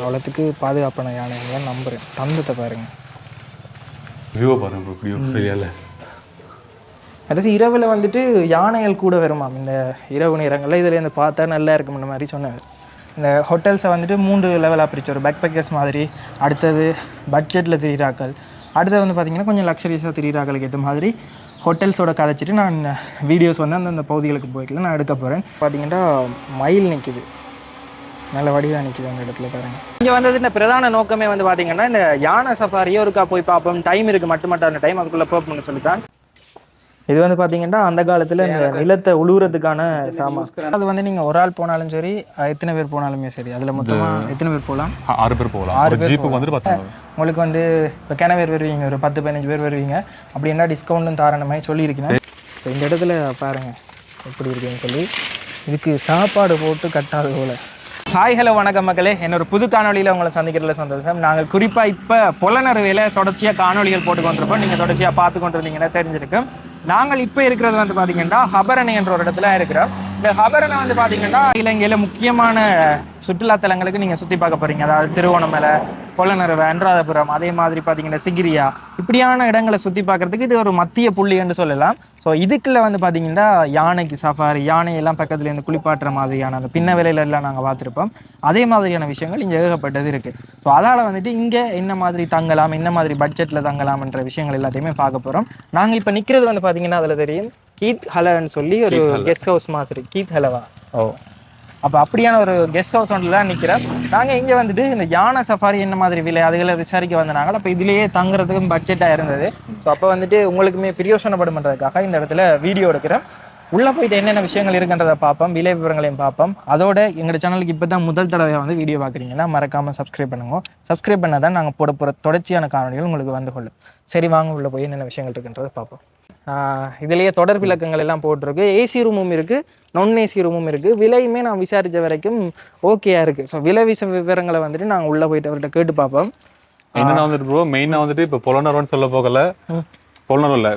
அவ்வளோத்துக்கு பாதுகாப்பான யானைங்க நம்புகிறேன் தந்தத்தை பாருங்கள் வியூவை பாருங்க ப்ரோ இப்படியோ பெரியால கடைசி இரவில் வந்துட்டு யானைகள் கூட வருமாம். இந்த இரவு நேரங்களில் இதில் இருந்து பார்த்தா நல்லா இருக்கும்ன்ற மாதிரி சொன்னார். இந்த ஹோட்டல்ஸை வந்துட்டு மூன்று லெவலாக பிரிச்சு ஒரு பேக் பேக்கர்ஸ் மாதிரி அடுத்தது பட்ஜெட்டில் திரியிறாக்கள் அடுத்தது வந்து பார்த்திங்கன்னா கொஞ்சம் லக்ஸரிஸாக திரியிறாக்களுக்கு ஏற்ற மாதிரி ஹோட்டல்ஸோட கதைச்சிட்டு நான் வீடியோஸ் வந்து அந்தந்த பகுதிகளுக்கு போய்க்கல நான் எடுக்க போகிறேன் பார்த்தீங்கன்னா மயில் நிற்கிது நல்ல வடிவாக நிற்கிது அந்த இடத்துல பாருங்க. இங்கே வந்தது இந்த பிரதான நோக்கமே வந்து பார்த்தீங்கன்னா இந்த யானை சஃபாரியே ஒருக்கா போய் பார்ப்போம். டைம் இருக்குது மட்டும் மட்டும் டைம் அதுக்குள்ளே போகணும்னு சொல்லித்தான் இது வந்து பாத்தீங்கன்னா அந்த காலத்துல இந்த நிலத்தை உழுவுறதுக்கான சாமான். அது வந்து நீங்க ஒரு ஆள் போனாலும் சரி எத்தனை பேர் போனாலுமே சரி. அதுல மொத்தமா எத்தனை பேர் போகலாம்? ஆறு பேர் போகலாம். ஒரு ஜீப்புக்கு வந்துட்டு பத்து உங்களுக்கு வந்து இப்போ கிணவேர் வருவீங்க ஒரு பத்து பதினஞ்சு பேர் வருவீங்க. அப்படி என்ன டிஸ்கவுண்ட்டும் தாரான மாதிரி சொல்லியிருக்கேன் இப்போ இந்த இடத்துல பாருங்க எப்படி இருக்குன்னு சொல்லி. இதுக்கு சாப்பாடு போட்டு கட்டாது போல. ஹாய் ஹலோ வணக்கம் மக்களே. என்னோட புது காணொலியில் உங்களை சந்திக்கிறதுல சந்தோஷம். நாங்கள் குறிப்பாக இப்போ புலனறுவையில் தொடர்ச்சியாக காணொலிகள் போட்டுக்கொண்டிருப்போம் நீங்கள் தொடர்ச்சியாக பார்த்து கொண்டிருந்தீங்கன்னா தெரிஞ்சிருக்கும். நாங்கள் இப்போ இருக்கிறது வந்து பார்த்தீங்கன்னா ஹபரணை என்ற ஒரு இடத்துல இருக்கிறோம். இந்த ஹபரணை வந்து பார்த்தீங்கன்னா இலங்கையில் முக்கியமான சுற்றுலாத்தலங்களுக்கு நீங்கள் சுற்றி பார்க்க போகிறீங்க அதாவது திருவோணமலை பொலனறுவை அன்றாதபுரம் அதே மாதிரி பார்த்தீங்கன்னா சிகிரியா இப்படியான இடங்களை சுற்றி பார்க்கறதுக்கு இது ஒரு மத்திய புள்ளி என்று சொல்லலாம். ஸோ இதுக்குள்ள வந்து பார்த்தீங்கன்னா யானைக்கு சஃபாரி யானையெல்லாம் பக்கத்துல இருந்து குளிப்பாட்டுற மாதிரியான அந்த பின்ன விலையில எல்லாம் நாங்கள் பார்த்துருப்போம். அதே மாதிரியான விஷயங்கள் இங்கே ஏகப்பட்டது இருக்குது ஸோ அதால் வந்துட்டு இங்கே என்ன மாதிரி தங்கலாம் என்ன மாதிரி பட்ஜெட்டில் தங்கலாம்ன்ற விஷயங்கள் எல்லாத்தையுமே பார்க்க போகிறோம் நாங்கள் இப்போ நிற்கிறது வந்து பார்த்தீங்கன்னா அதில் தெரியும் கீத் ஹலன்னு சொல்லி ஒரு கெஸ்ட் ஹவுஸ் மாதிரி கீத் ஹலவா. ஓ. அப்போ அப்படியான ஒரு கெஸ்ட் ஹவுஸ் ஒன்றில் தான் நிற்கிறேன் நாங்கள் இங்கே வந்துட்டு இந்த யானை சஃபாரி என்ன மாதிரி விலை அதுகளை விசாரிக்க வந்தனாங்க அப்போ இதுலேயே தங்குறதுக்கும் பட்ஜெட்டாக இருந்தது. ஸோ அப்போ வந்துட்டு உங்களுக்குமே பிரியோசனப்படும் பண்ணுறதுக்காக இந்த இடத்துல வீடியோ எடுக்கிறேன். உள்ளே போயிட்டு என்னென்ன விஷயங்கள் இருக்குன்றதை பார்ப்போம் விலை விவரங்களையும் பார்ப்போம். அதோட எங்கள் சேனலுக்கு இப்போ தான் முதல் தடவை வந்து வீடியோ பார்க்குறீங்கன்னா மறக்காமல் சப்ஸ்கிரைப் பண்ணுங்க. சப்ஸ்கிரைப் பண்ணால் தான் நாங்கள் போட போகிற தொடர்ச்சியான காணொலிகள் உங்களுக்கு வந்து கொள்ளும். சரி வாங்க உள்ளே போய் என்னென்ன விஷயங்கள் இருக்குன்றதை பார்ப்போம். இதுலயே தொடர் விளக்கங்கள் எல்லாம் போட்டிருக்கு. ஏசி ரூமும் இருக்கு. நான் ஏசி ரூமும் இருக்கு. விலையுமே நான் விசாரிச்ச வரைக்கும் ஓகேயா இருக்கு. ஸோ விலை விச விவரங்களை வந்துட்டு நாங்கள் உள்ள போயிட்டு அவர்கிட்ட கேட்டு பார்ப்போம். என்னன்னா வந்துட்டு ப்ரோ மெயினா வந்துட்டு இப்போ பொலனரோன்னு சொல்ல போகல. பொலனர் இல்ல.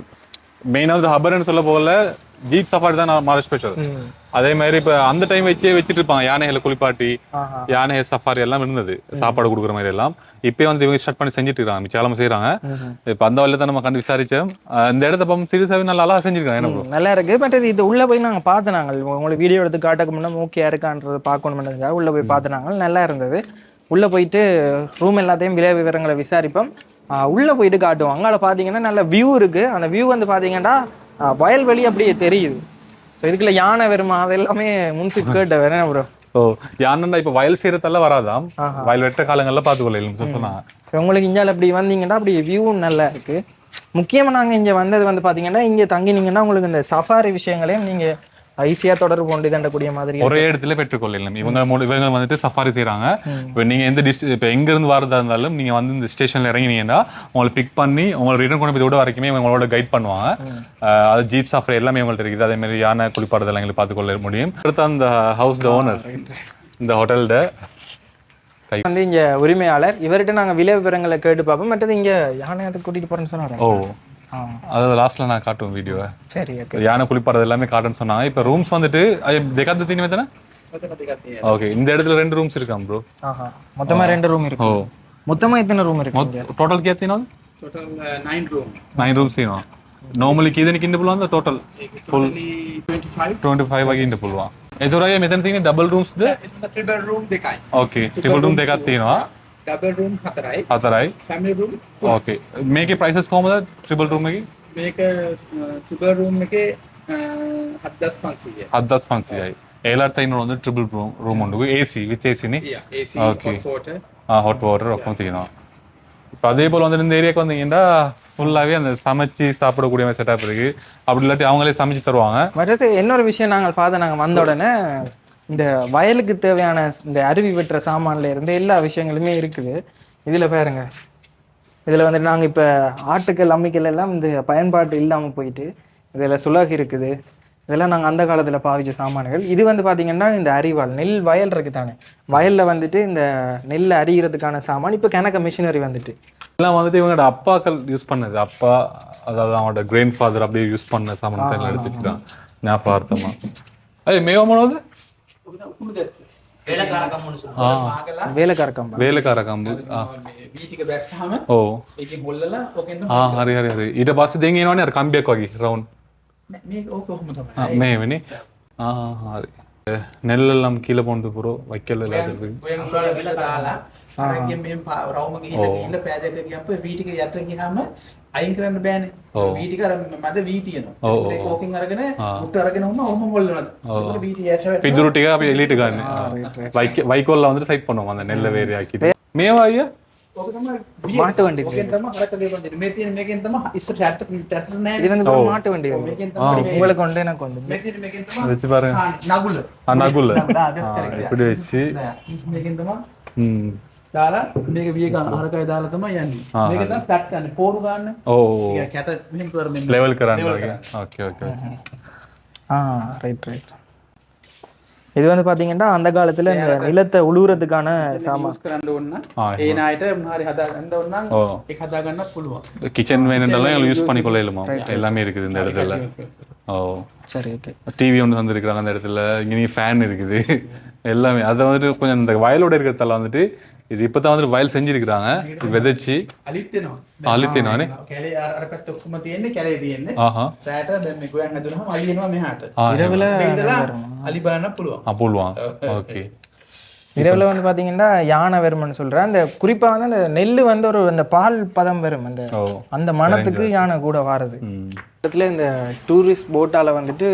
மெயினா வந்துட்டு ஹபர்னு சொல்ல போகல. ஜீப் சஃபாரி தான் நான் மாற ஸ்பெஷல் அதே மாதிரி இப்ப அந்த டைம் வச்சே வச்சுட்டு இருப்பாங்க. யானைகளை குளிப்பாட்டி ஆஹா. யானை சஃபாரி எல்லாம் இருந்தது. சாப்பாடு கொடுக்குற மாதிரி எல்லாம். இப்போ வந்து இவங்க ஸ்டார்ட் பண்ணி செஞ்சுட்டு இருக்காங்க. மிச்சாலும் செய்கிறாங்க இப்போ அந்த வழியில் தான் நம்ம கண்டு விசாரிச்சோம். இந்த இடத்த பம் சீரியஸாகவே நல்லா அழகாக செஞ்சுருக்காங்க. என்ன நல்லா இருக்கு. பட் இது உள்ளே உள்ள போய் நாங்கள் பார்த்து நாங்கள் உங்களுக்கு வீடியோ எடுத்து காட்டக்கு முன்னே ஓகேயா இருக்கான்றதை பார்க்கணும்ன்றதுக்காக உள்ள போய் பார்த்து நாங்கள் நல்லா இருந்தது. உள்ளே போயிட்டு ரூம் எல்லாத்தையும் விலை விவரங்களை விசாரிப்போம். உள்ளே போயிட்டு காட்டுவோம். அங்கால பார்த்தீங்கன்னா நல்ல வியூ இருக்குது அந்த வியூ வந்து பார்த்தீங்கன்னா வயல்வெளி அப்படியே தெரியுது. ஸோ இதுக்குள்ள யானை வருமா? அது எல்லாமே முன்சி கேட்ட வேற ப்ரோ ஓ யானைன்னா இப்ப வயல் செய்யறதெல்லாம் வராதாம். வயல் வெட்ட காலங்கள்ல சொன்னா இப்போ உங்களுக்கு இந்தியாவில் இப்படி வந்தீங்கன்னா அப்படி வியூவும் நல்லா இருக்கு. முக்கியமாக நாங்கள் இங்கே வந்தது வந்து பார்த்தீங்கன்னா இங்கே தங்கினீங்கன்னா உங்களுக்கு இந்த சஃபாரி விஷயங்களையும் நீங்கள் ஈஸியாக தொடர்பு கொண்டு தண்டக்கூடிய மாதிரி ஒரே இடத்துல பெற்றுக்கொள்ளலாம். இவங்க இவங்க வந்துட்டு சஃபாரி செய்றாங்க. இப்போ நீங்க எந்த டிஸ்ட் இப்போ எங்க இருந்து வரதா இருந்தாலும் நீங்க வந்து இந்த ஸ்டேஷன்ல இறங்கினீங்கன்னா உங்களை பிக் பண்ணி உங்களை ரிட்டர்ன் கொண்டு போய் விட வரைக்குமே உங்களோட கைட் பண்ணுவாங்க. அது ஜீப் சஃபாரி எல்லாமே உங்கள்ட்ட இருக்குது. அதே மாதிரி யானை குளிப்பாடுறது எல்லாம் எங்களுக்கு பார்த்துக்கொள்ள முடியும். அடுத்து அந்த ஹவுஸ் த ஓனர் இந்த ஹோட்டல்ட வந்து இங்கே உரிமையாளர். இவர்கிட்ட நாங்கள் விலை விவரங்களை கேட்டு பார்ப்போம். மற்றது இங்கே யானையத்தை கூட்டிகிட்டு போகிறேன்னு சொன்னாங்க ஓ. அதாவது லாஸ்ட்ல நான் காட்டுவேன் வீடியோவை சரி யானை குளிப்பாடு எல்லாமே காட்டுன்னு சொன்னாங்க. இப்ப ரூம்ஸ் வந்துட்டு தெகாத்து தீனி தானே? ஓகே இந்த இடத்துல ரெண்டு ரூம்ஸ் இருக்காம் ப்ரோ மொத்தமா ரெண்டு ரூம் இருக்கு. ஓ. மொத்தமா எத்தனை ரூம் இருக்கு டோட்டல் கே தீனா டோட்டல் 9 ரூம் 9 రూమ్స్ ఏనా నార్మల్లీ కీదనికి ఇంటి పుల్వా టోటల్ ఫుల్ 25 25 వగి ఇంటి పుల్వా ఎదురయ్యే మెతన్ తీని డబుల్ రూమ్స్ దే ట్రిపుల్ రూమ్ దేకాయ్ ఓకే ట్రిపుల్ రూమ్ దేకాత్ తీనా triple room ದೇಗಾತೀನೋ Double room hatarai. ಆ ಥರ Family room. ಓಕೆ ಮೇಕೆ ಪ್ರೈಸಸ್ ಕಾಮದ ಟ್ರಿಬಲ್ ರೂಮಿಗೆ Make a uh, triple room make a uh, hadas pansi. ಹತ್ತು ದಸ್ ಪನ್ಸಿ ಆಯಿ ಏಳಾರ್ತ ಐನೂರು ಒಂದು ಟ್ರಿಬಲ್ ರೂಮ್ ರೂಮ್ ಉಂಡು A C with A cine Yeah. AC Okay. hot water. Hot water ஒக்கம் தீனோம் இப்போ அதே போல் வந்து இந்த ஏரியாவுக்கு வந்தீங்கன்னா ஃபுல்லாகவே அந்த சமைச்சு சாப்பிடக்கூடிய மாதிரி செட்டப் இருக்கு அப்படி இல்லாட்டி அவங்களே சமைச்சு தருவாங்க மற்றது இன்னொரு விஷயம் நாங்கள் பார்த்து நாங்கள் வந்த உடனே இந்த வயலுக்கு தேவையான இந்த அருவி வெட்டுற சாமான்ல இருந்து எல்லா விஷயங்களுமே இருக்குது. இதில் பாருங்க. இதில் வந்துட்டு நாங்கள் இப்போ ஆட்டுக்கள் அம்மிக்கல் எல்லாம் இந்த பயன்பாட்டு இல்லாமல் போயிட்டு இதில் சுலகு இருக்குது. இதெல்லாம் நாங்கள் அந்த காலத்தில் பாவிச்ச சாமான்கள். இது வந்து பார்த்தீங்கன்னா இந்த அரிவாள் நெல் வயல் இருக்கு தானே. வயலில் வந்துட்டு இந்த நெல் அரிகிறதுக்கான சாமான். இப்போ கிணக்க மிஷினரி வந்துட்டு. எல்லாம் வந்துட்டு இவங்களோட அப்பாக்கள் யூஸ் பண்ணது. அப்பா அதாவது அவங்களோட கிராண்ட் ஃபாதர் அப்படியே யூஸ் பண்ண சாமான் எல்லாம் எடுத்து வச்சுக்கிறாங்க ஞாபகார்த்தமா அது மேவ வேலைக்கார கம்பா වේලකාර කම්බු ආ වීටික බැක්සාම ඕ ඒකෙන් හොල්ලලා ඕකෙන් ආ හරි හරි හරි ඊට පස්සේ දෙන් එනවනේ අර කම්බියක් වගේ රවුන්ඩ් මේක ඕක කොහොම තමයි මේ වෙන්නේ ආ හරි නෙල්ලෙල්ලම් කීල පොන්තු පුරෝ වයිකල් වෙලා අරන් ගියම් මෙම් රවුම ගිහිල්ලා ගිහිල්ලා පෑදෙක ගියප්ප වී ටික යට ගියාම අයින් කරන්න බෑනේ. වී ටික අර මද වී තියෙනවා ඒක ඕකෙන් අරගෙන මුට්ට අරගෙන උම ඔහොම මොල් වෙනවා ඒක වී ටික යට පිදුරු ටික අපි එලීට ගන්න. වයික් වයිකොල්ලා හොඳට සයිප් කරනවා මන්ද නෙල්ල වේරයක් කිට මේවා අයියා? මාට වണ്ടി මේ තියෙන මේකෙන් තමයි ඉස්සර රැට් රැට් නෑ ඉතින් මාට වണ്ടി මේකෙන් තමයි උඹල කොණ්ඩේ නක් කොණ්ඩේ. මේ තියෙන මේකෙන් තමයි වෙච්ච පාරේ. නගුල. අනගුල නගුල. ආදස් කරේ ඉතින් මේකෙන් තමයි හ්ම්. දාලා මේක විය ගන්න. දාලා තමයි යන්නේ. මේක තමයි පැට් යන්නේ පෝරු ගන්න. ඔව් ඒක කැට මෙහෙම කර මෙන්න ලෙවල් කරන්න වගේ. ஓகே ஓகே ஆ ரைட் ரைட் இது வந்து பாத்தீங்கன்னா அந்த காலத்துல நிலத்தை உழுவுறதுக்கான சாமான் யூஸ் கரண்ட் ஒண்ணா ஏன் மாதிரி ஹதா அந்த ஒண்ணா ஹதா கண்ணா புழுவா கிச்சன் வேணுன்றலாம் யூஸ் பண்ணிக்கொள்ளலாமா எல்லாமே இருக்குது இந்த இடத்துல ஓ. சரி ஓகே டிவி ஒன்று தந்துருக்குறாங்க அந்த இடத்துல. இங்கே ஃபேன் இருக்குது. எல்லாமே அதை வந்துட்டு கொஞ்சம் இந்த வயலோட இருக்கிறதால வந்துட்டு இது இப்போ தான் வந்துட்டு வயல் செஞ்சிருக்கிறாங்க. விதைச்சி. ಅಲಿತಿನವನೇ ಅಲಿಬಾನ ಪುಲ್ವಾ ಪುಲ್ವಾ ಓಕೆ இரவில் வந்து பாத்தீங்கன்னா யானை வெறுமன் சொல்கிறேன் அந்த குறிப்பா வந்து அந்த நெல் வந்து ஒரு அந்த பால் பதம் வரும் அந்த அந்த மனத்துக்கு யானை கூட வாரது. இடத்துல இந்த டூரிஸ்ட் போட்டால வந்துட்டு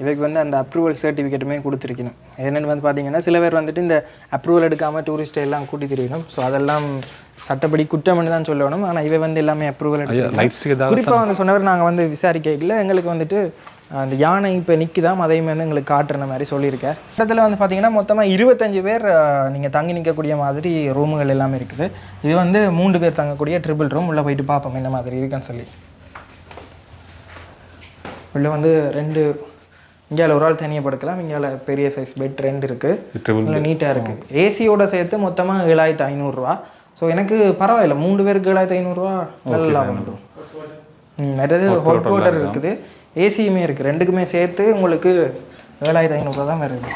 இதுக்கு வந்து அந்த அப்ரூவல் சர்டிஃபிகேட்டுமே கொடுத்துருக்கணும். என்னென்னு வந்து பார்த்தீங்கன்னா சில பேர் வந்துட்டு இந்த அப்ரூவல் எடுக்காமல் டூரிஸ்ட்டை எல்லாம் கூட்டி தெரியணும். ஸோ அதெல்லாம் சட்டப்படி குற்றம்னு தான் சொல்லணும். ஆனால் இவை வந்து எல்லாமே அப்ரூவல் எடுத்து குறிப்பாக வந்து சொன்னவர் நாங்கள் வந்து விசாரிக்கல எங்களுக்கு வந்துட்டு அந்த யானை இப்போ நிற்குதாம் அதையுமே வந்து எங்களுக்கு காட்டுற மாதிரி சொல்லியிருக்கார் இடத்துல வந்து பார்த்தீங்கன்னா மொத்தமாக இருபத்தஞ்சு பேர் நீங்கள் தங்கி நிற்கக்கூடிய மாதிரி ரூமுகள் எல்லாமே இருக்குது. இது வந்து மூன்று பேர் தங்கக்கூடிய ட்ரிபிள் ரூம் உள்ளே போயிட்டு பார்ப்போம் என்ன மாதிரி இருக்குன்னு சொல்லி. உள்ள வந்து ரெண்டு இங்கால ஒரு ஆள் தனியாக படுக்கலாம். இங்கால பெரிய சைஸ் பெட் ரெண்டு இருக்குது நல்லா நீட்டாக இருக்குது ஏசியோட சேர்த்து மொத்தமாக ஏழாயிரத்து ஐநூறுரூவா. ஸோ எனக்கு பரவாயில்ல. மூணு பேருக்கு ஏழாயிரத்து ஐநூறுரூவா நல்ல லாபம். வரும் ம் மற்றது ஹாட் வாட்டர் இருக்குது. ஏசியுமே இருக்குது ரெண்டுக்குமே சேர்த்து உங்களுக்கு ஏழாயிரத்து ஐநூறுரூவா தான் வருது.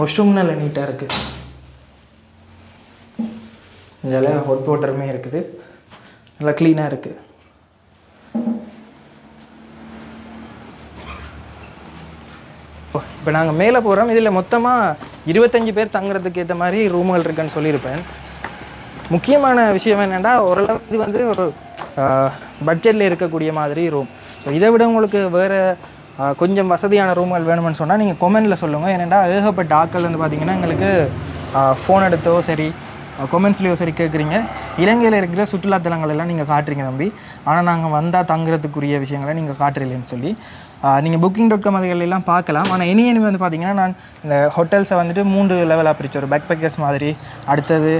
வாஷ்ரூம் நல்ல நீட்டாக இருக்குது இதில் ஹொட் வாட்டருமே இருக்குது. நல்லா க்ளீனாக இருக்குது இப்போ நாங்கள் மேலே போகிறோம் இதில் மொத்தமாக இருபத்தஞ்சி பேர் தங்குறதுக்கு ஏற்ற மாதிரி ரூம்கள் இருக்குன்னு சொல்லியிருப்பேன். முக்கியமான விஷயம் என்னென்னா ஓரளவு இது வந்து ஒரு பட்ஜெட்டில் இருக்கக்கூடிய மாதிரி ரூம் ஸோ இதை விட உங்களுக்கு வேறு கொஞ்சம் வசதியான ரூம்கள் வேணும்னு சொன்னால் நீங்கள் கொமெண்டில் சொல்லுங்கள் ஏன்னா ஏகப்பட்ட ஆட்கள் வந்து பார்த்தீங்கன்னா எங்களுக்கு ஃபோன் எடுத்தோ சரி கொமெண்ட்ஸ்லேயோ சரி கேட்குறீங்க இலங்கையில் இருக்கிற சுற்றுலாத்தலங்கள் எல்லாம் நீங்கள் காட்டுறீங்க தம்பி. ஆனால் நாங்கள் வந்தால் தங்குறதுக்குரிய விஷயங்களை நீங்கள் காட்டுறீங்கன்னு சொல்லி நீங்கள் புக்கிங் டாட் காம் அதுகளெல்லாம் பார்க்கலாம். ஆனால் இனி இனிமே வந்து பார்த்தீங்கன்னா நான் இந்த ஹோட்டல்ஸை வந்துட்டு மூன்று லெவலாக பிரிச்சு ஒரு பேக் பேக்கர்ஸ் மாதிரி அடுத்தது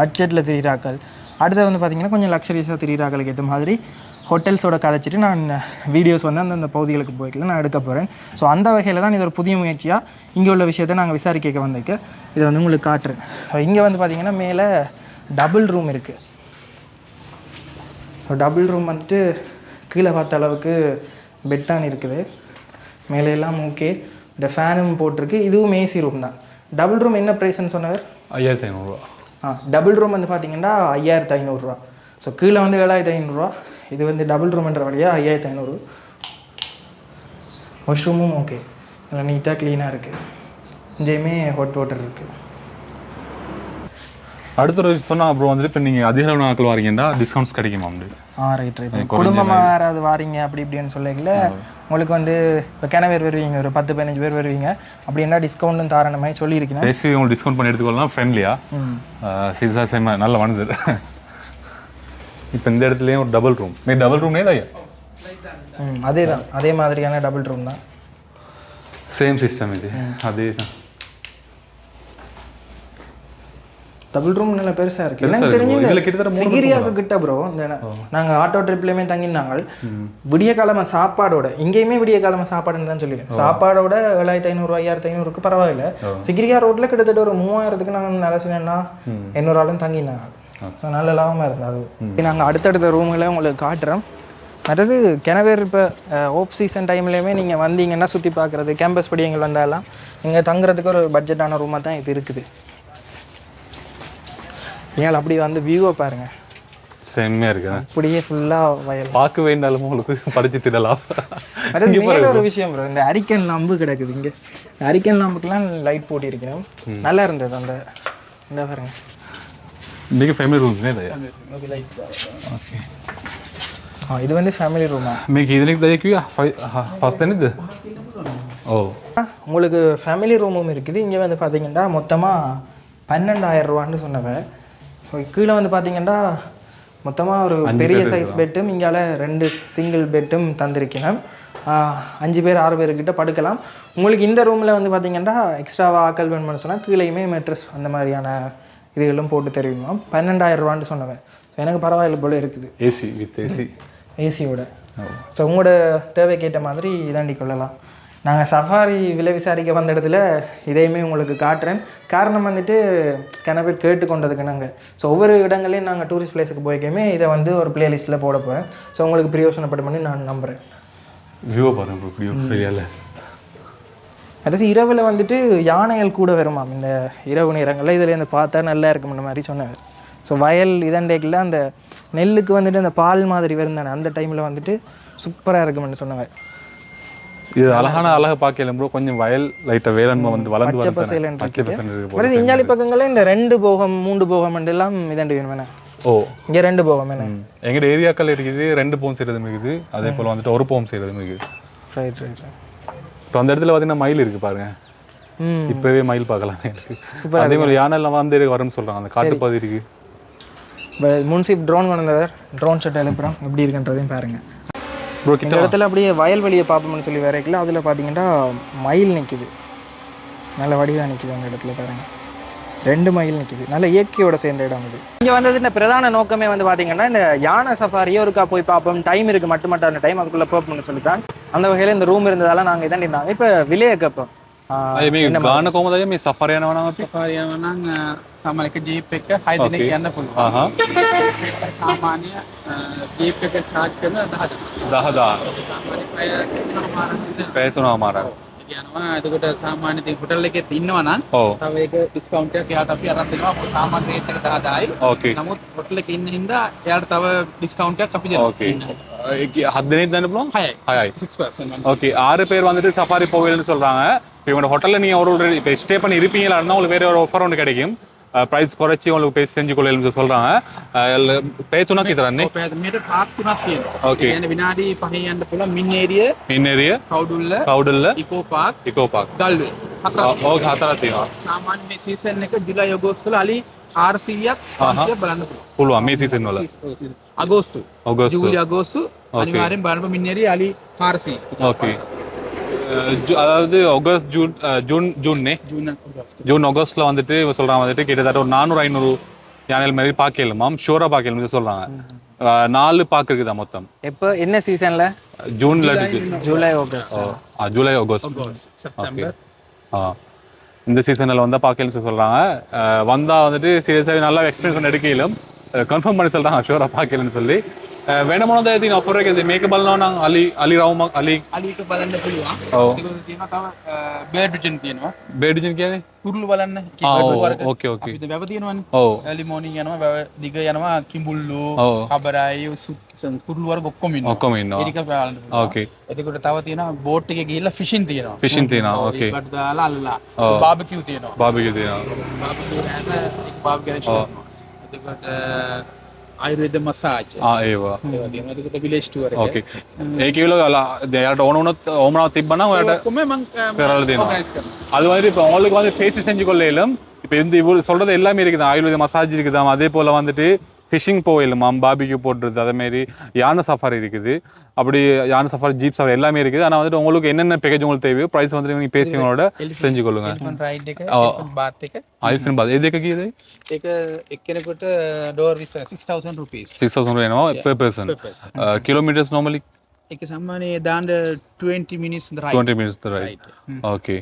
பட்ஜெட்டில் திரியிறாக்கள் அடுத்தது வந்து பார்த்தீங்கன்னா கொஞ்சம் லக்ஸரிஸாக திரியிறாக்களுக்கு ஏற்ற மாதிரி. ஹோட்டல்ஸோட கதைச்சிட்டு நான் வீடியோஸ் வந்து அந்தந்த பகுதிகளுக்கு போய்க்கல நான் எடுக்க போகிறேன் ஸோ அந்த வகையில் தான் இது ஒரு புதிய முயற்சியாக இங்கே உள்ள விஷயத்தை நாங்கள் விசாரிக்க வந்திருக்க. இதை வந்து உங்களுக்கு காட்டுறேன். ஸோ இங்கே வந்து பார்த்தீங்கன்னா மேலே டபுள் ரூம் இருக்குது ஸோ டபுள் ரூம் வந்துட்டு கீழே பார்த்த அளவுக்கு பெட் தான் இருக்குது. மேலே எல்லாம் ஓகே இந்த ஃபேனும் போட்டிருக்கு. இதுவும் ஏசி ரூம் தான். டபுள் ரூம் என்ன ப்ரைஸ்ன்னு சொன்னவர் ஐயாயிரத்தி ஐநூறுரூவா ஆ டபுள் ரூம் வந்து பார்த்தீங்கன்னா ஐயாயிரத்து ஐநூறுரூவா ஸோ கீழே வந்து ஏழாயிரத்து ஐநூறுரூவா இது வந்து டபுள் ரூம்ன்ற வழியாக ஐயாயிரத்து ஐநூறு. வாஷ்ரூமும் ஓகே நீட்டாக க்ளீனாக இருக்குது இங்கேயுமே ஹாட் வாட்டர் இருக்குது அடுத்த ஒரு சொன்னா அப்புறம் வந்துட்டு இப்போ நீங்கள் அதிக நாட்கள் வாரீங்கன்னா டிஸ்கவுண்ட்ஸ் கிடைக்குமா அப்படி ஆ ரைட் ரைட் குடும்பமாக யாராவது வாரீங்க அப்படி இப்படின்னு சொல்லல உங்களுக்கு வந்து இப்போ கிண பேர் வருவீங்க ஒரு பத்து பதினஞ்சு பேர் வருவீங்க. அப்படின்னா டிஸ்கவுண்ட்டும் தாரான மாதிரி சொல்லியிருக்கேன். பேசி உங்களுக்கு டிஸ்கவுண்ட் பண்ணி எடுத்துக்கொள்ளலாம் ஃப்ரெண்ட்லியா ம். சீரியஸாக சேம நல்ல மனசு. இப்போ இந்த இடத்துலையும் ஒரு டபுள் ரூம் மே டபுள் ரூம்னே தான் ம் அதே தான் அதே மாதிரியான டபுள் ரூம் தான். சேம் சிஸ்டம் இது. அதே தான் டபுள் ரூம் நல்ல பெருசாக இருக்குது பெருசா எனக்கு இருக்கு. தெரிஞ்சு கிட்டத்தட்ட மூணு சிகிரியாவுக்கு கிட்ட ப்ரோ இந்த நாங்கள் ஆட்டோ ட்ரிப்லேயுமே தங்கினாங்க விடிய காலமாக சாப்பாடோட இங்கேயுமே விடிய காலமாக சாப்பாடுன்னு தான் சொல்லிடுறேன் சாப்பாடோட ஏழாயிரத்தி ஐநூறு ஐயாயிரத்தி ஐநூறுக்கு பரவாயில்ல. சிகிரியா ரோட்டில் கிட்டத்தட்ட ஒரு மூவாயிரத்துக்கு நாங்கள் நல்லா சொன்னேன்னா இன்னொரு ஆளும் So, நல்ல லாபமாக இருந்தது. அது நாங்கள் அடுத்தடுத்த ரூம்களை உங்களுக்கு காட்டுறோம். அடுத்தது கிணவேர் இப்போ ஓப் சீசன் டைம்லேயுமே நீங்கள் வந்தீங்கன்னா சுற்றி பார்க்குறது கேம்பஸ் படியங்கள் வந்தாலாம் நீங்கள் தங்குறதுக்கு ஒரு பட்ஜெட்டான ரூமாக தான் இது இருக்குது. ஏன் அப்படி வந்து வியூவை பாருங்க. செம்மையா இருக்கு. அப்படியே ஃபுல்லாக வயல். பார்க்க வேண்டாலும் உங்களுக்கு படிச்சு திடலாம் அது மேல ஒரு விஷயம் bro இந்த அரிக்கன் லாம்பு கிடக்குது இங்கே. அரிக்கன் லாம்புக்கெல்லாம் லைட் போட்டிருக்கிறோம். நல்லா இருந்தது அந்த இந்த பாருங்க. మీకు ఫ్యామిలీ రూమ్స్ లేదా ఓకే ஆ இது வந்து ஃபேமிலி ரூமா మీకు ఇది దయకి ఫస్ట్ అనేది ఓ உங்களுக்கு ஃபேமிலி ரூமும் இருக்குது இங்கே வந்து பார்த்தீங்கன்னா மொத்தமாக பன்னெண்டாயிரம் ரூபான்னு சொன்னவ இப்போ கீழே வந்து பார்த்தீங்கன்னா மொத்தமாக ஒரு பெரிய சைஸ் பெட்டும் இங்கால ரெண்டு சிங்கிள் பெட்டும் தந்திருக்கிறேன் அஞ்சு பேர் ஆறு பேர்கிட்ட படுக்கலாம் உங்களுக்கு இந்த ரூமில் வந்து பார்த்தீங்கன்னா எக்ஸ்ட்ராவாக ஆக்கல் வேணும்னு சொன்னால் கீழேயுமே மெட்ரஸ் அந்த மாதிரியான இதுகளும் போட்டு தருவீங்களா பன்னெண்டாயிரம் ரூபான்னு சொன்னவன். ஸோ எனக்கு பரவாயில்ல போல இருக்குது. ஏசி வித் ஏசி ஏசியோட ஸோ உங்களோட தேவை கேட்ட மாதிரி இதாண்டி கொள்ளலாம். நாங்கள் சஃபாரி விலை விசாரிக்க வந்த இடத்துல இதையுமே உங்களுக்கு காட்டுறேன். காரணம் வந்துட்டு கணவர் கேட்டுக்கொண்டதுக்கு நாங்கள் ஸோ ஒவ்வொரு இடங்களையும் நாங்கள் டூரிஸ்ட் பிளேஸுக்கு போய்க்குமே இதை வந்து ஒரு பிளேலிஸ்ட்டில் போட போகிறேன் ஸோ உங்களுக்கு பிரயோசனப்படும் நான் நம்புகிறேன் வியூவை பாருங்கள் அதாவது இரவில் வந்துட்டு யானைகள் கூட வருமாம். இந்த இரவு நேரங்களில் இதில் இந்த பார்த்தா நல்லா இருக்கும்ன்ற மாதிரி சொன்னார். ஸோ வயல் இதண்டைக்குள்ள அந்த நெல்லுக்கு வந்துட்டு அந்த பால் மாதிரி வருந்தானே அந்த டைமில் வந்துட்டு சூப்பராக இருக்கும்னு சொன்னாங்க. இது அழகான அழகை பார்க்கல ப்ரோ கொஞ்சம் வயல் லைட்டா வேளாண்மை வந்து வளர்ந்து பச்சை. வருது இஞ்சாலி பக்கங்களில் இந்த ரெண்டு போகம் மூன்று போகம் எல்லாம் இதாண்டி வேணும் வேணா ஓ. இங்கே ரெண்டு போகம் என்ன. எங்கட ஏரியாக்கள் இருக்குது ரெண்டு போம் செய்யறதும் இருக்குது. அதே போல வந்துட்டு ஒரு போம் செய்யறதும் இருக்குது. ரைட் ரைட் இப்போ அந்த இடத்துல பார்த்தீங்கன்னா மயில் இருக்கு பாருங்க. இப்பவே மயில் பார்க்கலாம். இருக்கு. அதே மாதிரி யானை எல்லாம் வந்து வரும்னு சொல்றாங்க. அந்த காட்டு பாதி இருக்கு. இப்போ முன்சிப் ட்ரோன் வந்தவர் ட்ரோன் ஷாட் எழுப்புறோம் எப்படி இருக்குன்றதையும் பாருங்க. ப்ரோ இந்த இடத்துல அப்படியே வயல்வெளியை பார்ப்போம்னு சொல்லி வரைக்கல. அதில் பார்த்தீங்கன்னா மயில் நிற்குது நல்ல வடிவாக நிற்குது அந்த இடத்துல பாருங்க. ரெண்டு மயில் நிற்குது நல்ல இயற்கையோட சேர்ந்த இடம் இது இங்கே வந்தது இந்த பிரதான நோக்கமே வந்து பார்த்தீங்கன்னா இந்த யானை சஃபாரியே ஒருக்கா போய் பார்ப்போம். டைம் இருக்கு மட்டும் மட்டும் டைம் அதுக்குள்ளே போப்போம்னு சொல்லித்தான். அந்த வகையில் இந்த ரூம் இருந்ததால நாங்கள் இதான் இருந்தாங்க இப்போ விலையை கேட்போம் අය මේ ගාන කොමද මේ සෆර යනවා නම් අපි සෆාරි යනවා නම් සාමාන්‍යක ජීප් එක 6 දිනක් යන්න පුළුවන්. ආහා සාමාන්‍ය ජීප් එක charge කරන 10 දහදා සාමාන්‍ය පැය තුනමාරක් විතර පැය තුනම මාරක් යනවා. එතකොට සාමාන්‍ය ඉතින් හොටල් එකේ ඉන්නවා නම් ඔව් තව ඒක ඩිස්කවුන්ට් එකක් එයාට අපි අරන් දෙනවා. මොකද සාමාන්‍ය රේට් එක 10000යි. ඕකේ නමුත් හොටල් එකේ ඉන්න හින්දා එයාට තව ඩිස්කවුන්ට් එකක් අපි දෙනවා. ஓகே ஹத் தினேக் தானே ப்ரோ හයයි. ஹாய் 6% ஓகே ஆறு பேர் வந்துட்டு சஃபாரி போவேல்னு சொல்றாங்க இப்போ இவங்க ஹோட்டலில் நீங்கள் ஒரு இப்போ ஸ்டே பண்ணி இருப்பீங்களா இருந்தால் உங்களுக்கு வேற ஒரு ஆஃபர் ஒன்று கிடைக்கும் ಪ್ರೈಸ್ ಕೊರಚಿ ಒಂದು ಪೇಸ್ செஞ்சு கொள்ளல ಅಂತ சொல்றாங்க பேத்துனா கிதரන්නේ මේට පාක්තුනක් තියෙනවා ඒ කියන්නේ විනාඩි 5 යන්න පුළුවන් Minneriya Minneriya Kaudulla Kaudulla eco park eco park ගල්වේ හතරක් ඕක හතරක් තියෙනවා සාමාන්‍ය මේ සීසන් එක ජූලයි අගෝස්තු අලි 400ක් 500ක් බලන්න පුළුවන් මේ සීසන් වල අගෝස්තු අගෝස්තු ජූලි අගෝස්තු අනිවාර්යෙන් බලන්න අලි 400 ඕකේ அதாவது ஆகஸ்ட் ஜூன் ஜூன் ஜூன்னே ஜூன் ஆகஸ்ட்ல வந்துட்டு இவங்க சொல்றான் வந்துட்டு கிட்டத்தட்ட ஒரு நானூறு ஐநூறு யானைகள் மாதிரி பார்க்கலாமாம் ஷூரா பார்க்கலாம் சொல்றாங்க. நாலு பார்க் இருக்குதா மொத்தம்? இப்போ என்ன சீசன்ல ஜூன்ல July August July August okay ஆ இந்த சீசனில் வந்தால் பார்க்கலன்னு சொல்கிறாங்க வந்தால் வந்துட்டு சீரியஸாக நல்லா எக்ஸ்பீரியன்ஸ் பண்ண எடுக்கையிலும். கன்ஃபார்ம் பண்ணி சொல்கிறாங்க ஷூராக பார்க்கலன்னு சொல்லி. වෙනමොනද ඉතින් ඔෆර එක මේක බලනවා නම් අලි අලි රවුමක් අලි අලික බලන්න පුළුවන්. ඔව්. තියෙනවා තව බේඩ් විජන් තියෙනවා. බේඩිජන් කියන්නේ කුරුළු බලන්න. එක එක. ඕකේ, ඕකේ. අපිට වැව තියෙනවනේ. ඔව් එලි මෝනින් යනවා වැව දිග යනවා කිඹුල්ලු ඔව් කබරයි සු- කුරුළු වර්ග ඔක්කොම ඉන්නවා. ඔක්කොම ඉන්නවා ඒක බලන්න. ඕකේ එතකොට තව තියෙනවා බෝට් එකේ ගිහිල්ලා ෆිෂින් තියෙනවා. ෆිෂින් තියෙනවා ඕකේ ඒකට දාලා අල්ලා. ඔව්. බාබකියු තියෙනවා. බාබිකියු තියෙනවා බාබකියු ඒක බාබ් ඔව්. කරනවා. එතකොට ආයුර්වේද මසාජ්. ආ ඒවා ඒවා තියෙනවා. එතකොට විලේජ් ටුවර් එක. ඕකේ ඒකවිල එයාට ඕන උනොත් ඕමනාව තිබ්බනම් ඔයාට ඔක්කොම මං කරලා දෙනවා. organize කරනවා. அது மாதிரி இப்போ உங்களுக்கு வந்து பேசி செஞ்சு கொள்ளையிலும் இப்போ இந்த இவ்வளோ சொல்றது எல்லாமே இருக்குது ஆயுர்வேத மசாஜ் இருக்குதாம் அதே போல் வந்துட்டு ஃபிஷிங் போயிலுமாம் பாபிக்கு போட்டுருது அதே மாதிரி யானை சஃபாரி இருக்குது அப்படி யானை சஃபாரி ஜீப் சஃபாரி எல்லாமே இருக்குது ஆனால் வந்துட்டு உங்களுக்கு என்னென்ன பேக்கேஜ் உங்களுக்கு தேவையோ ப்ரைஸ் வந்துட்டு நீங்கள் பேசி உங்களோட செஞ்சு கொள்ளுங்க එලිෆන්ට් රයිඩ් එක, ඔව්. එලිෆන්ට් බාත් එක. ஐஃபின் பாத் எதுக்கு கீது ඒක එක්කෙනෙකුට ඩෝර් 6000 rupees. சிக்ஸ் தௌசண்ட் வேணுமா per person per person. Kilometres normally ඒක සම්මානයේ දාන්න 20 minutes the ride. Twenty minutes ride Right. ம். ஓகே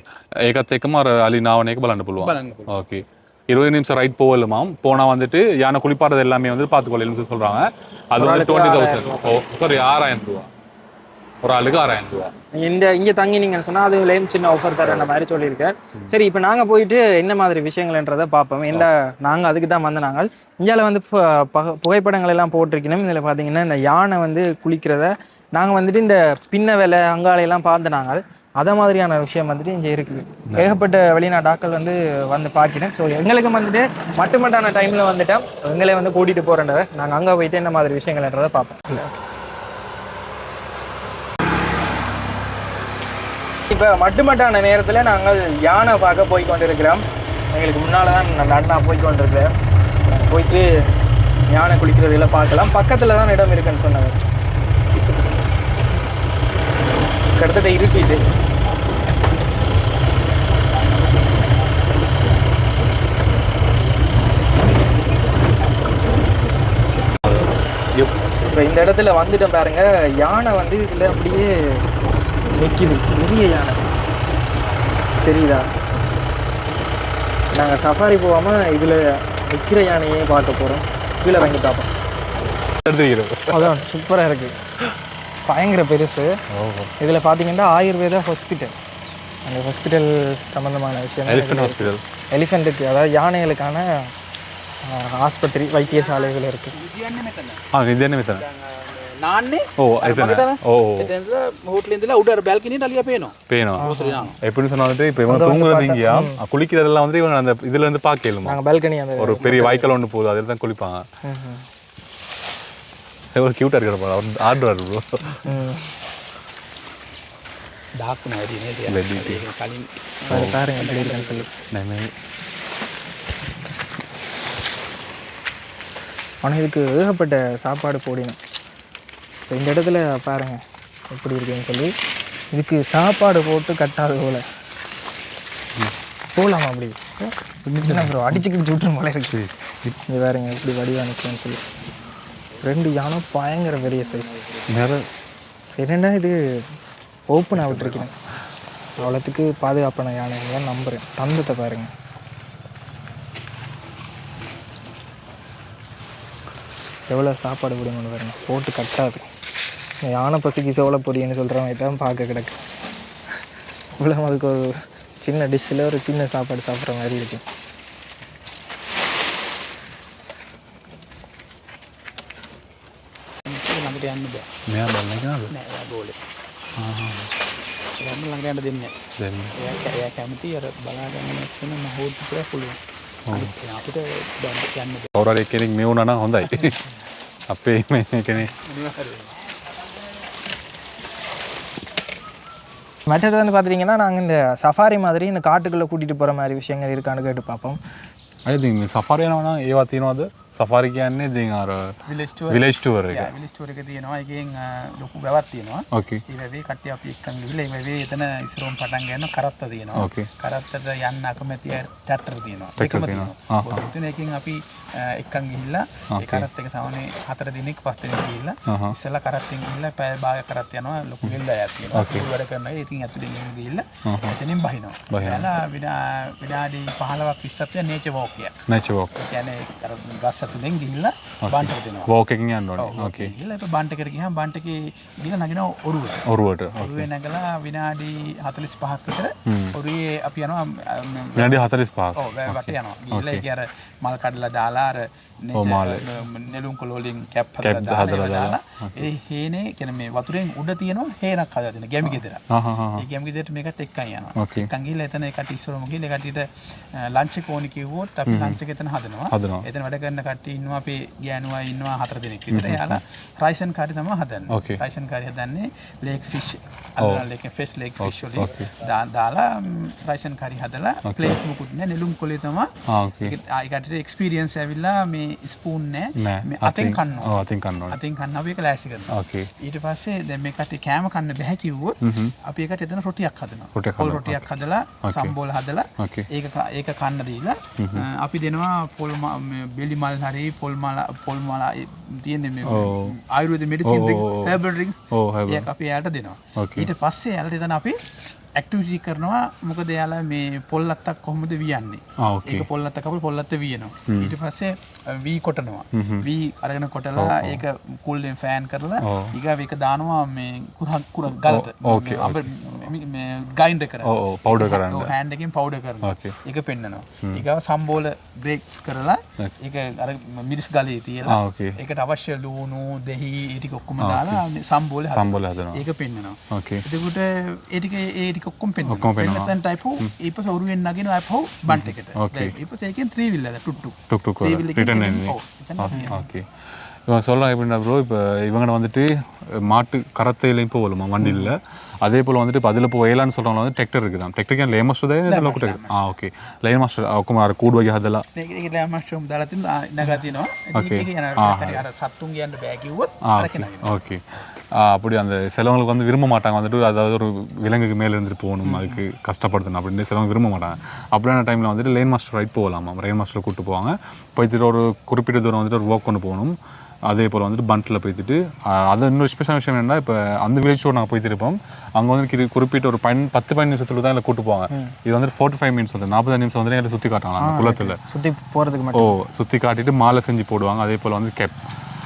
ஏகத் එක්කම අර අලි නාවන එක බලන්න පුළුවන් බලන්න පුළුවන්. ஓகே இருபது நிமிஷம் ரைட் போகலுமாம். போனா வந்துட்டு யானை குளிப்பாடுறது எல்லாமே வந்து பார்த்துக்கொள்ளு சொல்றாங்க. அது வந்து டுவெண்ட்டி தௌசண்ட் ஓ சாரி ஆறாயிரம் ரூபா. ஒரு ஆளுக்கு ஆறாயிரம் ரூபா. இந்த இங்கே தங்கினீங்கன்னு சொன்னால் அதுலேயும் சின்ன ஆஃபர் தரேன் மாதிரி சொல்லியிருக்கேன். சரி இப்போ நாங்கள் போயிட்டு என்ன மாதிரி விஷயங்கள்ன்றதை பார்ப்போம். இல்லை நாங்கள் அதுக்கு தான் வந்து நாங்கள். இந்தியாவில் வந்து புகைப்படங்கள் எல்லாம் போட்டிருக்கணும். இதில் பார்த்தீங்கன்னா இந்த யானை வந்து குளிக்கிறத நாங்கள் வந்துட்டு இந்த பின்ன வேலை அங்காளையெல்லாம் பார்த்து நாங்கள். அதை மாதிரியான விஷயம் வந்துட்டு இங்கே இருக்குது. ஏகப்பட்ட வெளிநாட்டாக்கள் வந்து வந்து பார்க்கிறேன். ஸோ எங்களுக்கு வந்துட்டு மட்டுமட்டான டைமில் வந்துட்டால் எங்களே வந்து கூட்டிகிட்டு போகிறேன்றதை நாங்கள் அங்கே போயிட்டு என்ன மாதிரி விஷயங்கள்ன்றதை பார்ப்போம். இப்போ மட்டுமட்டான நேரத்தில் நாங்கள் யானை பார்க்க போய் கொண்டிருக்கிறோம். எங்களுக்கு முன்னால் தான் நான் நடனா போய் கொண்டிருக்கிறேன் போயிட்டு யானை குளிக்கிறதுல பார்க்கலாம். பக்கத்தில் தான் இடம் இருக்குன்னு சொன்னாங்க. கிட்டத்தட்ட இருட்டிட்டு இப்போ இந்த இடத்துல வந்துட்டோம் பாருங்க. யானை வந்து இதில் அப்படியே நிற்கிது பெரிய யானை. தெரியுதா? நாங்கள் சஃபாரி போகாமல் இதில் நிற்கிற யானையே பார்க்க போகிறோம் கீழே வாங்கி பார்ப்போம். அதான் சூப்பராக இருக்குது பயங்கர பெருசு. இதில் பார்த்தீங்கன்னா ஆயுர்வேத ஹாஸ்பிட்டல் அந்த ஹாஸ்பிட்டல் சம்மந்தமான விஷயம் எலிஃபென்ட் ஹாஸ்பிட்டல் எலிஃபெண்ட்டுக்கு அதாவது யானைகளுக்கான ஆஸ்பத்திரி வைத்தியசாலைகள் இருக்குது ఇదేనే మిత్రన నాన్నే ఓ అయితేనే ఓ ஹோட்டல்ல இருந்து அவுட்டர் பேணும். பேணும். எப்படின்னு சொன்னா வந்துட்டு இப்போ இவங்க குளிக்கிறதெல்லாம் வந்து இவங்க அந்த இதுல இருந்து பாக்கலுமா நாங்க பால்கனி ஒரு பெரிய வாய்க்கால் ஒன்று போகுது அதில் தான் குளிப்பாங்க. எவ்வளோ க்யூட்டாக இருக்கிற ப்ரோ அவர் ஆடுறாரு ப்ரோ டாக் மாதிரி பாருங்க சொல்லி. ஆனால் இதுக்கு ஏகப்பட்ட சாப்பாடு போடணும். இப்போ இந்த இடத்துல பாருங்க எப்படி இருக்குன்னு சொல்லி. இதுக்கு சாப்பாடு போட்டு கட்டாது போல். போகலாமா அப்படி? ப்ரோ அடிச்சுக்கிட்டு சுட்டுற போல இருக்குது இது பாருங்க எப்படி வடிவானுக்குன்னு சொல்லி. ரெண்டு யானை பயங்கர பெரிய சைஸ் வேற என்னென்னா இது ஓப்பனாக விட்டுருக்கேன் அவ்வளோத்துக்கு பாதுகாப்பான யானைங்க நம்புகிறேன் தந்தத்தை பாருங்க. எவ்வளோ சாப்பாடு போடுங்கன்னு பாருங்க. போட்டு கட்டாது. யானை பசிக்கு சோள பொரியன்னு சொல்கிறவங்க தான் பார்க்க கிடக்கு. இவ்வளோ அதுக்கு ஒரு சின்ன டிஷ்ஷில் ஒரு சின்ன சாப்பாடு சாப்பிட்ற மாதிரி இருக்கு. යන්න ළඟට යන්න දෙන්නේ දැන් එයා කැ- එයා කැමති අර බලාගන්න වෙන මහෝත් විතර පුළුවන් අනිත් අපිට දැන් යන්න බෑ කවුරු හරි කෙනෙක් මේ වුණා නම් හොඳයි අපේ මේ කෙනෙක් අනිවාර්යයෙන් மற்றது வந்து பார்த்தீங்கன்னா நாங்கள் இந்த சஃபாரி மாதிரி இந்த காட்டுக்குள்ளே கூட்டிகிட்டு போகிற மாதிரி விஷயங்கள் இருக்கான்னு கேட்டு பார்ப்போம் අය ඉතින් මේ සෆාරි යනවා නම් ඒවා තියනවද සෆාරි කියන්නේ ඉතින් අර විලේජ් ටුවර් එක. විලේජ් ටුවර් එක. තියෙනවා. එකෙන් අ, ලොකු වැවක් තියෙනවා. ඕකේ ඒ වැවේ කට්ටිය අපි එක්කන් ගිහලා ඒ වැවේ එතන ඉස්සරහම පටන් ගන්න කරත්ත තියෙනවා. ඕකේ කරත්තට යන්න අකමැති ට්‍රැක්ටර් තියෙනවා. එකම තියෙනවා. එකෙන් අපි එක්කන් ගිහිල්ලා ඒ කරත් එක සාමාන්‍ය හතර දිනක් පස් දිනක් ගිහිල්ලා ආහ්. ඉස්සෙල්ලා කරත්තෙන් ගිහිල්ලා පැය භාගයක් කරත් යනවා ලොකු වෙල්ලයක් තියෙනවා ඒක වැඩ කරනවා. ඉතින් ඇතුලෙන් ගෙන් ගිහිල්ලා එතනින් බහිනවා. බහිනවා. විනාඩි 15ක් 20ක් නේචර් වෝක් එක. නැචර් වෝක් කියන්නේ අර ගස් ඇතුලෙන් ගිහිල්ලා බන්ට් දෙනවා වෝක් එකකින් යන්න ඕනේ. ඕකේ ගිහිල්ලා ඒක බන්ට් එකට ගියාම බන්ට් එකේ ගිහිල්ලා නගිනවා ඔරුව. ඔරුවට. ඔරුවේ නැගලා විනාඩි 45ක් විතර හ්ම්. ඔරුවේ අපි යනවා විනාඩි 45ක් ඔව් වටේ යනවා. ගිහිල්ලා ඒකේ අර මල් කඩලා දාලා about it. කොළ වලින් කැප් හදලා ඒ හේනේ කියන්නේ මේ වතුරෙන් උඩ තියෙනවා හේනක් හදලා තියෙන ගැමි ගෙදර. ඒ ගැමි ගෙදරට මේකත් එක්කන් යනවා. එක්කන් ගිහිල්ලා එතන ඉස්සරහම ගිහිල්ලා ඒ කට්ටියට ලන්ච් එක ඕනි කිව්වොත් අපි ලන්ච් එක එතන හදනවා. එතන වැඩ කරන කට්ටිය ඉන්නවා අපේ ගෑනු අය ඉන්නවා හතර දෙනෙක් විතර. එයාලා රයිසන් කාරි තමයි හදන්නේ. රයිසන් කාරි හදන්නේ ලේක් ෆිෂ් අල්ලලා ලේක් ෆිෂ් ලේක් ෆිෂ් වලින් දාලා රයිසන් කාරි හදලා ප්ලේට් මුකුත් නෑ නෙළුම් කොලේ තමයි. ආ ඕකේ ඒක ආයිකට එක්ස්පීරියන්ස් ඇවිල්ලා මේ ස්පූන් නෑ. මේ අතෙන් කන්නවා. ඔව් අතින් කන්න අතින් කන්න අපි. ඕකේ ඊට පස්සේ දැන් මේ කට්ටිය කෑම කන්න බැහැ කිව්වොත් අපි ඒකට එතන රොටියක් හදනවා. පොල්. රොටියක් හදලා සම්බෝල හදලා ඒක ඒක කන්න දීලා අපි දෙනවා පොල් ම- මේ බෙලි මල් හරි පොල් මල පොල් මල තියෙන්නේ මේ. ආයුර්වේද මෙඩිසින්. හර්බල් ඩ්‍රින්ක් ඒක අපි එයාට දෙනවා. ඊට පස්සේ එයාලට එතන අපි ඇක්ටිවිටි කරනවා. මොකද එයාලා මේ පොල් අත්තක් කොහොමද වියන්නේ? ඒක පොල් අත්ත කපලා පොල් අත්ත වියනවා. ඊට පස්සේ වී කොටනවා. වී අරගෙන කොටලා ඒක කුල්ෙන් ෆෑන් කරලා ඉග එක දානවා මේ කුරක් කුර ගලට. අප ගයින්ඩ කර පවඩ කරන්න. හෑන්ඩකින් පවඩ කරන එක පෙන්න්නනවා ඒකව සම්බෝල බ්‍රේක් කරලා එක අර මිරිස් ගලේ තියලා එකට අවශ්‍ය ලූුණු දෙහි ඒටි කොක්කුම දාලා සම්බෝල සම්බෝල හදන ඒක පෙන්න්නනවා එතකුට ඒටික ඒටිකොක්කුම් පෙන් ඔක්කොම පෙන්න්න ටයිප ඉප සවරුවෙන් නගෙන අපහෝ බන්ට එකට. ඉප ඒකෙන් ත්‍රීවිල්ල ටුට්ටු tuk tuk return return okay. இவன் சொல்கிறான் எப்படின்னா ப்ரோ இப்போ இவங்க வந்துட்டு மாட்டு கரத்தையிலையும் போகலுமா வண்டியில்? அதே போல் வந்துட்டு அதில் இப்போ ஏலான்னு சொல்கிறவங்க வந்து டெக்டர் இருக்குது தான்? டெக்டர் ಲೇನ್ ಮಾಸ್ಟರ್ ಇದೆ ಆ ಓಕೆ ಲೈನ್ ಮಾಸ್ಟರ್ ಕುಮಾರ್ ಕೂಡುವಾಗ ಅದೆಲ್ಲ ಲೈನ್ ಮಾಸ್ಟರ್ ದಾಳತಿನ ನಗತಿನೋ ಓಕೆ ஓகே அப்படி அந்த சிலவங்களுக்கு வந்து விரும்ப மாட்டாங்க. வந்துட்டு அதாவது ஒரு விலங்குக்கு மேலே இருந்துட்டு போகணும் அதுக்கு கஷ்டப்படுத்தணும் அப்படின்னு சிலவங்க விரும்ப மாட்டாங்க. அப்படியான டைமில் வந்துட்டு லேன் மாஸ்டர் ரைட் போகலாமா லைன் மாஸ்டர் கூப்பிட்டு போவாங்க. போய்த்துட்டு ஒரு குறிப்பிட்ட தூரம் வந்துட்டு ஒரு வாக் கொண்டு போகணும். அதே போல் வந்துட்டு பண்ட்டில் போய்த்துட்டு அது இன்னொரு ஸ்பெஷல் விஷயம் என்னன்னா இப்போ அந்த வில்லேஜ் டூர் நாங்கள் போய்த்து இருப்போம் அங்கே வந்து கிரி- குறிப்பிட்ட ஒரு பன் பத்து பதினஞ்சு நிமிஷத்துல தான் எங்களை கூட்டு போவாங்க. இது வந்து ஃபோர்ட்டி ஃபைவ் மினிட்ஸ் வந்து நாற்பது நிமிஷம் வந்து எங்களை சுற்றி காட்டுவாங்க. அந்த குளத்தில். சுற்றி போகிறதுக்கு ஓ சுற்றி காட்டிட்டு மாலை செஞ்சு போடுவாங்க. அதே போல் வந்து கேப்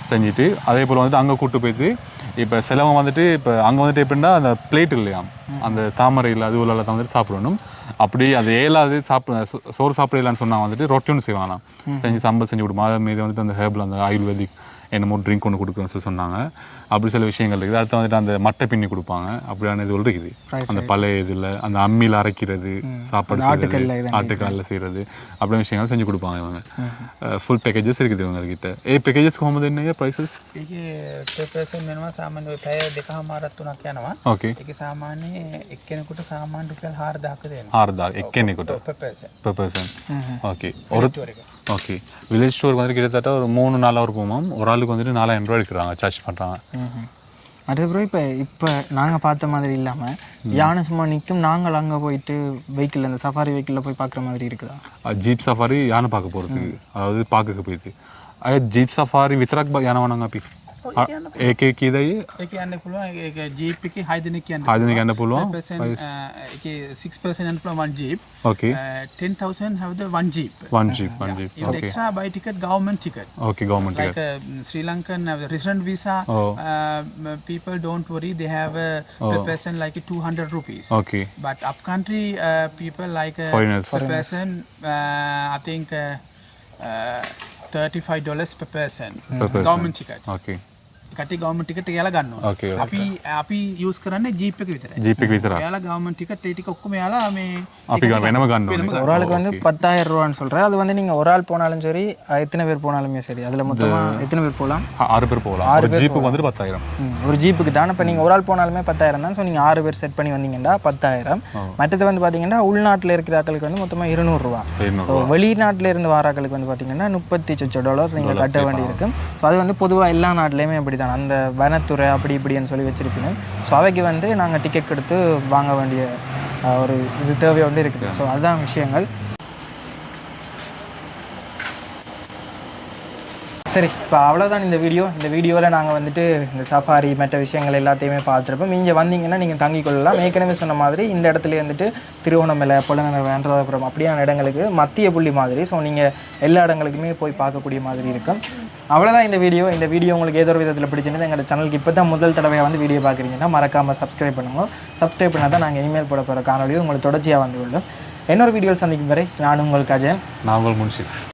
செஞ்சுட்டு அதே போல் வந்துட்டு அங்கே கூட்டு போயிட்டு இப்போ சிலவங்க வந்துட்டு இப்போ அங்கே வந்துட்டு எப்படின்னா அந்த பிளேட் இல்லையா? அந்த தாமரையில் அது உள்ள தான் வந்துட்டு சாப்பிடணும். அப்படி அது ஏழாவது சாப்பிட சோறு சாப்பிடலான்னு சொன்னாங்க வந்துட்டு ரொட்டி ஒன்று செய்வாங்களாம் செஞ்சு சம்பல் செஞ்சு கொடுமா அது மீது வந்துட்டு அந்த ஹேபிள் அந்த ஆயுர்வேதிக் என்னமோ ட்ரிங்க் ஒன்று கொடுக்குன்னு சொல்லி சொன்னாங்க. அப்படி சில விஷயங்கள் இருக்குது. அடுத்து வந்துட்டு அந்த மட்டை பின்னி கொடுப்பாங்க. அப்படியான இது இருக்குது. அந்த பழைய இதில் அந்த அம்மியில் அரைக்கிறது சாப்பாடு ஆட்டுக்காலில் செய்கிறது அப்படியான விஷயங்கள் செஞ்சு கொடுப்பாங்க இவங்க. ஃபுல் பேக்கேஜஸ் இருக்குது இவங்க ஏ பேக்கேஜஸ் ஹோமது என்ன ப்ரைஸஸ் ஓகே ஒரு ஸ்டோர் கிட்டத்தட்ட ஒரு மூணு நாள் அவர் போமாம் ஒரு ஆள் ஆளுக்கு வந்துட்டு நாலாயிரம் ரூபா எடுக்கிறாங்க சார்ஜ் பண்ணுறாங்க அதுக்கப்புறம் இப்போ இப்போ நாங்கள் பார்த்த மாதிரி இல்லாமல் யானை சும்மா நிற்கும் நாங்கள் அங்கே போயிட்டு வெஹிக்கிள் அந்த சஃபாரி வெஹிக்கிளில் போய் பார்க்குற மாதிரி இருக்குதா? ஜீப் சஃபாரி யானை பார்க்க போகிறதுக்கு அதாவது பார்க்க போயிட்டு. அதே ஜீப் சஃபாரி வித்ராக் யானை வேணாங்க அப்படி ಏಕೆ ಇದೆ ಏಕೆ ಅನ್ನ ಪುಲ್ವ ಏಕೆ ಜೀಪ್ ಗೆ ಹೈದನಿಕ್ ಅನ್ನ ಹೈದನಿಕ್ ಅನ್ನ ಪುಲ್ವ ಏಕೆ 6% ಅನ್ನ ಪುಲ್ವ one jeep okay 10000 have the one jeep one jeep one jeep okay extra buy ticket government ticket okay government ticket like Sri Lankan resident visa people don't worry they have a person like 200 rupees okay but up country uh, people like uh, foreigners person uh, i think uh, uh, 35 dollars per person mm. per person. government ticket okay කටි government ticket එයාලා ගන්නවා ඕකේ අපි අපි use කරන්නේ jeep එක විතරයි jeep එක විතර එයාලා government ticket ඒ ටික ඔක්කොම එයාලා මේ අපි ග- වෙනම ගන්න වෙනම ඕනේ ஒரு ஆளுக்கு வந்து பத்தாயிரம் ரூபான்னு சொல்கிறேன் அது வந்து நீங்கள் ஒரு ஆள் போனாலும் சரி அஹ் எத்தனை பேர் போனாலுமே சரி அதில் மொத்தமாக எத்தனை பேர் போகலாம் ஆ- ஆறு பேர் போகலாம் ஒரு ஜீப்புக்கு வந்துட்டு பத்தாயிரம் ஒரு ஜீப்புக்கு தான் இப்போ நீங்கள் ஒரு ஆள் போனாலுமே பத்தாயிரம் தான் ஸோ நீங்கள் ஆறு பேர் செட் பண்ணி வந்தீங்கன்னா பத்தாயிரம் மற்றது வந்து பார்த்தீங்கன்னா உள்நாட்டில் இருக்கிற ஆட்களுக்கு வந்து மொத்தமாக இருநூறுவா இருநூறு ஸோ வெளிநாட்டில் இருந்து வாராக்களுக்கு வந்து பார்த்தீங்கன்னா முப்பத்தி சொச்ச டாலர் நீங்கள் கட்ட வேண்டியிருக்கும் ஸோ அது வந்து பொதுவாக எல்லா நாட்டிலையுமே அப்படி தான் அந்த வனத்துறை அப்படி இப்படின்னு சொல்லி வச்சிருப்பீங்க ஸோ அவைக்கு வந்து நாங்கள் டிக்கெட் கொடுத்து வாங்க வேண்டிய ஒரு இது தேவை வந்து இருக்குது. ஸோ அதுதான் விஷயங்கள். சரி இப்போ அவ்வளோதான் இந்த வீடியோ இந்த வீடியோவில் நாங்கள் வந்துட்டு இந்த சஃபாரி மற்ற விஷயங்கள் எல்லாத்தையுமே பார்த்துருப்போம். இங்கே வந்தீங்கன்னா நீங்கள் தங்கிக் கொள்ளலாம். ஏற்கனவே சொன்ன மாதிரி இந்த இடத்துல வந்துட்டு திருவோணமலை புலனர் வேண்டதாபுரம் அப்படியான இடங்களுக்கு மத்திய புள்ளி மாதிரி. ஸோ நீங்கள் எல்லா இடங்களுக்குமே போய் பார்க்கக்கூடிய மாதிரி இருக்கும். அவ்வளோதான் இந்த வீடியோ இந்த வீடியோ உங்களுக்கு ஏதோ ஒரு விதத்தில் பிடிச்சிருந்தது எங்களோட சேனலுக்கு இப்போ தான் முதல் தடவையாக வந்து வீடியோ பார்க்குறீங்கன்னா மறக்காமல் சப்ஸ்கிரைப் பண்ணுங்க. சப்ஸ்கிரைப் பண்ணால் தான் நாங்கள் இனிமேல் போட போகிற காணொலியும் உங்களுக்கு தொடர்ச்சியாக வந்து கொள்ளும் இன்னொரு வீடியோ சந்திக்கும் வரை நான் உங்களுக்கு அஜயன் நான் உங்கள் முன்ஷிப்.